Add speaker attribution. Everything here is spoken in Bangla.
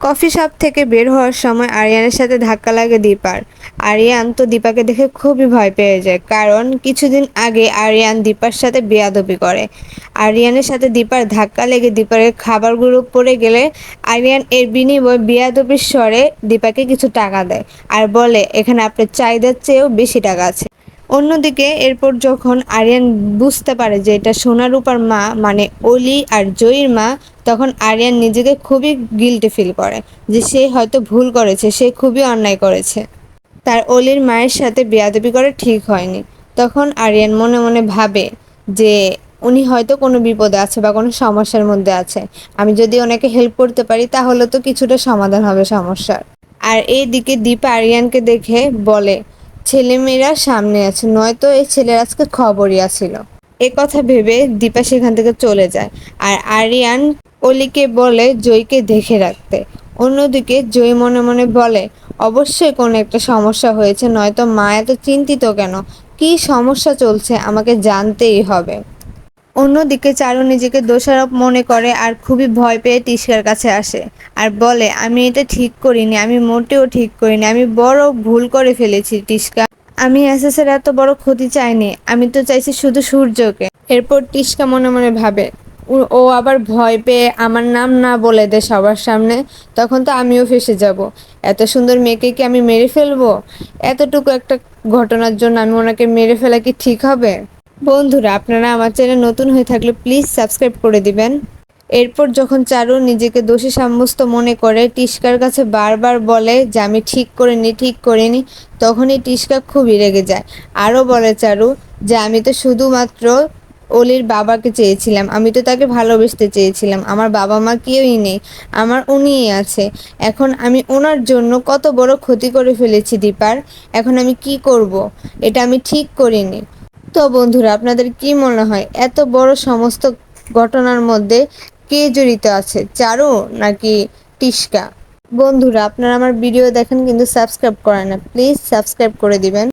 Speaker 1: কফি শপ থেকে বের হওয়ার সময় আরিয়ানের সাথে ধাক্কা লাগে দীপার। আরিয়ান তো দীপাকে দেখে খুবই ভয় পেয়ে যায়, কারণ কিছুদিন আগে আরিয়ান দীপার সাথে বেয়াদবি করে। আরিয়ানের সাথে দীপার ধাক্কা লেগে দীপারের খাবারগুলো পড়ে গেলে আরিয়ান এর বিনিময়ে বেয়াদবির স্বরে দীপাকে কিছু টাকা দেয় আর বলে, এখানে আপনার চাহিদার চেয়েও বেশি টাকা আছে। অন্যদিকে এরপর যখন আরিয়ান বুঝতে পারে যে এটা সোনারূপার মা মানে অলি আর জয়ীর মা, তখন আরিয়ান নিজেকে খুবই গিল্টি ফিল করে যে সে হয়তো ভুল করেছে, সে খুবই অন্যায় করেছে। তার অলির মায়ের সাথে বেয়াদবি করে ঠিক হয়নি। তখন আরিয়ান মনে মনে ভাবে যে উনি হয়তো কোনো বিপদে আছে বা কোনো সমস্যার মধ্যে আছে। আমি যদি ওনাকে হেল্প করতে পারি, তাহলে তো কিছুটা সমাধান হবে সমস্যার। আর এইদিকে দীপা আরিয়ানকে দেখে বলে ছেলেমেয়েরা সামনে আছে, নয়তো এই ছেলের আজকে খবরই আছিল। এ কথা ভেবে দীপা সেখান থেকে চলে যায় আর আরিয়ান অলিকে বলে জয়কে দেখে রাখতে। অন্যদিকে জয় মনে মনে বলে, অবশ্যই কোনো একটা সমস্যা হয়েছে, নয়তো মা এত চিন্তিত কেন? কি সমস্যা চলছে? আমাকে জানতেই হবে। অন্যদিকে চারু নিজেকে দোষারোপ মনে করে আর খুবই ভয় পেয়ে টিস্কার কাছে আসে। আর বলে, আমি এটা ঠিক করিনি, আমি মোটেও ঠিক করিনি, আমি বড় ভুল করে ফেলেছি টিস্কা আমি এসএসের এত বড় ক্ষতি চাইনি, আমি তো চাইছি শুধু সূর্যকে। এরপর টিস্কা মনে মনে ভাবে ও- ও আবার ভয় পেয়ে আমার নাম না বলে দে সবার সামনে, তখন তো আমিও ফেসে যাব। এত সুন্দর মেয়েকে কি আমি মেরে ফেলব? এতটুকু একটা ঘটনার জন্য আমি ওনাকে মেরে ফেলা কি ঠিক হবে? বন্ধুরা, আপনারা আমার চ্যানেল নতুন হয়ে থাকলে প্লিজ সাবস্ক্রাইব করে দিবেন। এরপর যখন চারু নিজেকে দোষী সাব্যস্ত মনে করে, টিস্কার কাছে বারবার বলে যে, আমি ঠিক করিনি ঠিক করিনি, তখনই টিস্কা খুবই রেগে যায়। আরও বলে চারু যে, আমি তো শুধুমাত্র অলির বাবাকে চেয়েছিলাম, আমি তো তাকে ভালোবেসতে চেয়েছিলাম, আমার বাবা মা কেউই নেই, আমার উনিই আছে। এখন আমি ওনার জন্য কত বড় ক্ষতি করে ফেলেছি দীপার, এখন আমি কি করব? এটা আমি ঠিক করিনি। তো বন্ধুরা, আপনাদের কি মনে হয়? এত বড় সমস্ত ঘটনার মধ্যে কে জড়িত আছে? চারু নাকি টিস্কা বন্ধুরা, আপনারা আমার ভিডিও দেখেন কিন্তু সাবস্ক্রাইব করেন না। প্লিজ সাবস্ক্রাইব করে দিবেন।